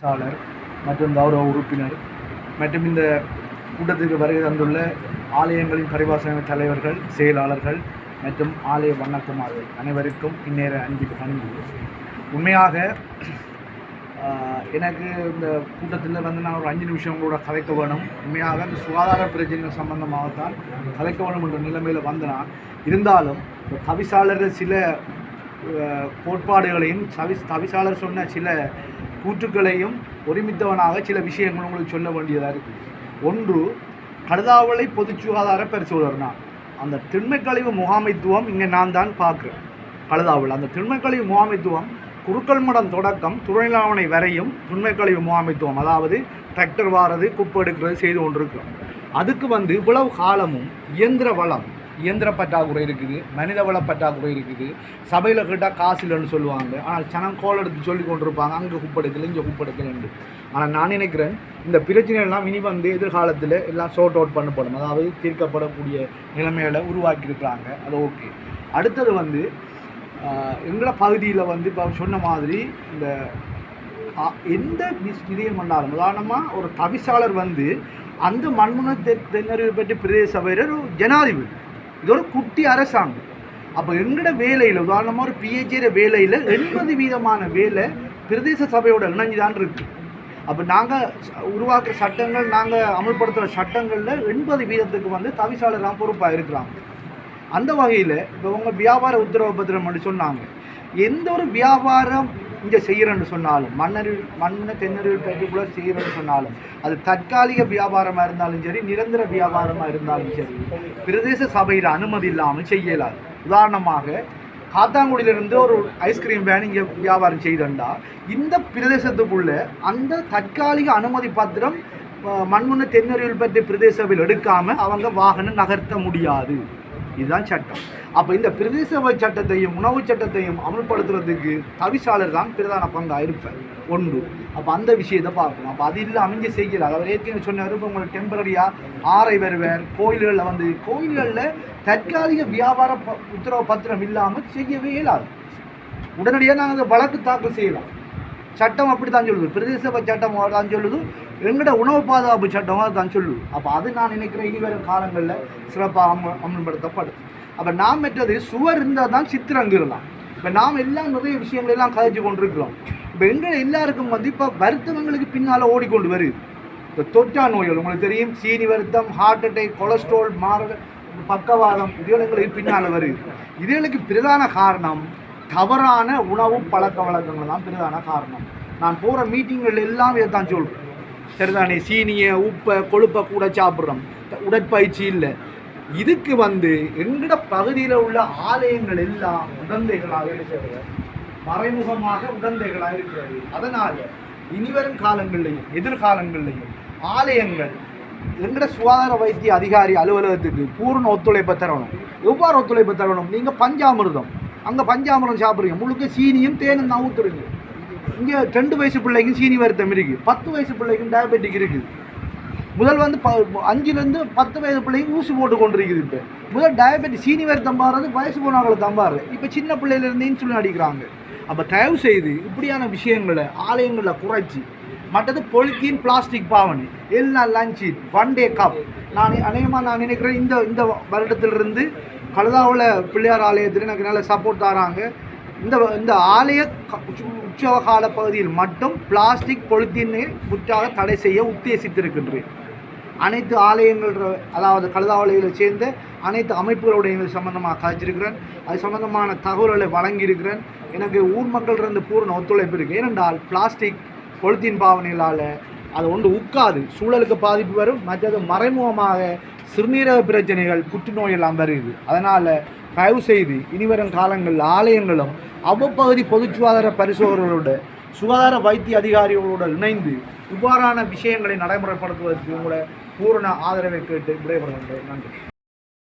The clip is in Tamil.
சாளர் மற்றும் கௌரவ உறுப்பினர் மற்றும் இந்த கூட்டத்திற்கு வருகை தந்துள்ள ஆலயங்களின் பரிவாசன தலைவர்கள் செயலாளர்கள் மற்றும் ஆலய வண்ணக்குமார்கள் அனைவருக்கும் இந்நேர அன்பு அன்பு உண்மையாக எனக்கு இந்த கூட்டத்தில் வந்து நான் ஒரு அஞ்சு நிமிஷம் கூட கலைக்க வேணும். உண்மையாக இந்த சுகாதார பிரச்சனைகள் சம்பந்தமாகத்தான் கலைக்க வேணும் என்ற நிலைமையில் வந்து நான் இருந்தாலும் தவிசாளர்கள் சில கோட்பாடுகளையும் தவி தவிசாளர் சொன்ன சில கூற்றுக்களையும் ஒருமித்தவனாக சில விஷயங்கள் உங்களுக்கு சொல்ல வேண்டியதாக இருக்குது ஒன்று கடுதாவளை பொது சுகாதார பரிசோதனை அந்த திண்மை கழிவு முகாமைத்துவம் இங்கே நான் தான் பார்க்குறேன். கழுதாவில் அந்த திண்மை கழிவு முகாமைத்துவம் குருக்கள் மடம் தொடக்கம் துணைலாவணை வரையும் திண்மை கழிவு முகாமைத்துவம் அதாவது டிராக்டர் வாரது குப்பை எடுக்கிறது செய்து கொண்டிருக்கிறோம். அதுக்கு வந்து இவ்வளவு காலமும் இயந்திர வளம் இயந்திர பற்றாக்குறை இருக்குது மனிதவள பற்றாக்குறை இருக்குது. சபையில் கேட்டால் காசு இல்லைன்னு சொல்லுவாங்க. ஆனால் சனம் கோல் எடுத்து சொல்லி கொண்டிருப்பாங்க. அங்கே குப்பை இங்கே குப்பை ஆனால் நான் நினைக்கிறேன் இந்த பிரச்சனை எல்லாம் இனி வந்து எதிர்காலத்தில் எல்லாம் ஷோர்ட் அவுட் பண்ணப்படும். அதாவது தீர்க்கப்படக்கூடிய நிலைமைகளை உருவாக்கியிருக்கிறாங்க. அது ஓகே அடுத்தது வந்து எங்களோட பகுதியில் வந்து இப்போ சொன்ன மாதிரி இந்த எந்த இதையும் விதயம் பண்ணாலும் உதாரணமாக ஒரு தவிசாளர் வந்து அந்த மண்முனை தென்னறிவு பற்றி பிரதேச சபையில் ஒரு ஜனாதிபதி. இது ஒரு குட்டி அரசாங்கம். அப்போ எங்களோட வேலையில் உதாரணமாக ஒரு பிஹெச்டியோட வேலையில் எண்பது வீதமான வேலை பிரதேச சபையோட இணைஞ்சுதான் இருக்கு. அப்போ நாங்கள் உருவாக்குற சட்டங்கள் நாங்கள் அமல்படுத்துகிற சட்டங்களில் எண்பது வீதத்துக்கு வந்து தவிசாளர் தான் பொறுப்பாக இருக்கிறாங்க. அந்த வகையில் இப்போ உங்கள் வியாபார உத்தரவு பத்திரம் சொன்னாங்க. எந்த ஒரு வியாபாரம் இங்கே செய்கிறேன்னு சொன்னாலும் மன்னரில் மண்ணை தென்னறிவு பேட்டிக்குள்ளே செய்கிறேன்னு சொன்னாலும் அது தற்காலிக வியாபாரமாக இருந்தாலும் சரி நிரந்தர வியாபாரமாக இருந்தாலும் சரி பிரதேச சபையில் அனுமதி இல்லாமல் செய்யலாது உதாரணமாக காத்தாங்குடியிலிருந்து ஒரு ஐஸ்கிரீம் வேன் இங்கே வியாபாரம் செய்தண்டா இந்த பிரதேசத்துக்குள்ளே அந்த தற்காலிக அனுமதி பத்திரம் மண்முன்ன தென்னறிவில் பற்றி பிரதேசவில் எடுக்காமல் அவங்க வாகனம் நகர்த்த முடியாது. இதுதான் சட்டம். அப்போ இந்த பிரதேச சட்டத்தையும் உணவு சட்டத்தையும் அமல்படுத்துறதுக்கு தவிசாளர் தான் பிரதான பங்காக இருப்பார். ஒன்று. அப்போ அந்த விஷயத்தை பார்க்கணும். அப்போ அது இல்லை அமைஞ்ச செய்கிறார். அவர் ஏற்கனவே சொன்னார் இப்போ உங்களுக்கு டெம்பரரியாக ஆரை வருவார். கோயில்களில் வந்து கோயில்களில் தற்காலிக வியாபார ப- உத்தரவு பத்திரம் இல்லாமல் செய்யவே இயலாது. உடனடியாக நாங்கள் அதை வழக்கு தாக்கல் செய்யலாம். சட்டம் அப்படி தான் சொல்லுது. பிரதேச சட்டம் தான் சொல்லுது. எங்கட உணவு பாதுகாப்பு சட்டம் தான் சொல்லுது. அப்போ அது நான் நினைக்கிறேன் இனி வரும் காலங்களில் சிறப்பாக அமல் அமல்படுத்தப்படும். அப்போ நாம் பெற்றது சுவர் இருந்தால் தான் சித்திரங்கிறலாம் இப்போ நாம் எல்லாம் நிறைய விஷயங்கள் எல்லாம் கதைச்சு கொண்டிருக்கிறோம். இப்போ எங்கள் எல்லாருக்கும் வந்து இப்போ வருத்தவங்களுக்கு பின்னால் ஓடிக்கொண்டு வருது. இப்போ தொற்றா நோய்கள் உங்களுக்கு தெரியும் சீனி வருத்தம் ஹார்ட் அட்டேக் கொலஸ்ட்ரால் மாரக பக்கவாதம் இதுகள் எங்களுக்கு பின்னால் வருது. இதுகளுக்கு பிரதான காரணம் தவறான உணவு பழக்க வழக்கங்கள் தான் பிரதான காரணம். நான் போகிற மீட்டிங்கள் எல்லாம் இதை தான் சொல்கிறேன் சரிதானே? சீனியை உப்பை கொழுப்பை கூட சாப்பிட்றோம். உடற்பயிற்சி இல்லை. இதுக்கு வந்து எங்கட பகுதியில் உள்ள ஆலயங்கள் எல்லாம் உடந்தைகளாக இருக்கிறது. மறைமுகமாக உடந்தைகளாக இருக்கிறது. அதனால் இனிவரும் காலங்கள்லையும் எதிர்காலங்கள்லையும் ஆலயங்கள் எங்கட சுகாதார வைத்திய அதிகாரி அலுவலகத்துக்கு பூர்ண ஒத்துழைப்பை தரணும். எவ்வாறு ஒத்துழைப்பை தரணும்? நீங்கள் பஞ்சாமிர்தம். அங்கே பஞ்சாமிரம் சாப்பிட்றீங்க முழுக்க சீனியும் தேனும் தான் ஊற்றுறீங்க இங்கே ரெண்டு வயசு பிள்ளைக்கும் சீனி வருத்தம் இருக்குது பத்து வயசு பிள்ளைக்கும் டயபெட்டிக் இருக்குது முதல் வந்து ப அஞ்சுலேருந்து பத்து வயது பிள்ளைங்க ஊசி போட்டு கொண்டிருக்குது இப்போ. முதல் டயபெட்டிஸ் சீனிவர் தம்பாடுறது வயசு போனவங்களை தம்பாடுறது இப்போ சின்ன பிள்ளையிலேருந்து இன்சுலின் அடிக்கிறாங்க. அப்போ தயவு செய்து இப்படியான விஷயங்களை ஆலயங்களில் குறைச்சி மற்றது பொலித்தீன் பிளாஸ்டிக் பாவனை எல்லாம் லஞ்சு ஒன் டே கப் நான் அநேகமாக நான் நினைக்கிறேன் இந்த இந்த வருடத்திலிருந்து கழுதாவில் பிள்ளையார் ஆலயத்தில் எனக்கு நல்ல சப்போர்ட் தராங்க. இந்த இந்த ஆலய உற்சவகால பகுதியில் மட்டும் பிளாஸ்டிக் பொலித்தீனை முற்றாக தடை செய்ய உத்தேசித்திருக்கின்றேன் அனைத்து ஆலயங்கள் அதாவது கழுதாவளையில் சேர்ந்த அனைத்து அமைப்புகளுடைய சம்பந்தமாக கதைச்சிருக்கிறேன் அது சம்பந்தமான தகவல்களை வழங்கியிருக்கிறேன். எனக்கு ஊர் மக்களிருந்து பூர்ண ஒத்துழைப்பு இருக்குது ஏனென்றால் பிளாஸ்டிக் பொலித்தீன் பாவனைகளால் அது ஒன்று உட்காது சூழலுக்கு பாதிப்பு வரும். மற்றது மறைமுகமாக சிறுநீரக பிரச்சனைகள் புற்றுநோய் எல்லாம் வருது. அதனால் தயவு செய்து இனிவரும் காலங்களில் ஆலயங்களும் அவ்வப்பகுதி பொது சுகாதார பரிசோதகர்களோட சுகாதார வைத்திய அதிகாரிகளோடு இணைந்து இவ்வாறான விஷயங்களை நடைமுறைப்படுத்துவதற்கு உங்களோட பூரண ஆதரவை கேட்டு விடைபெறுகின்றேன். நன்றி.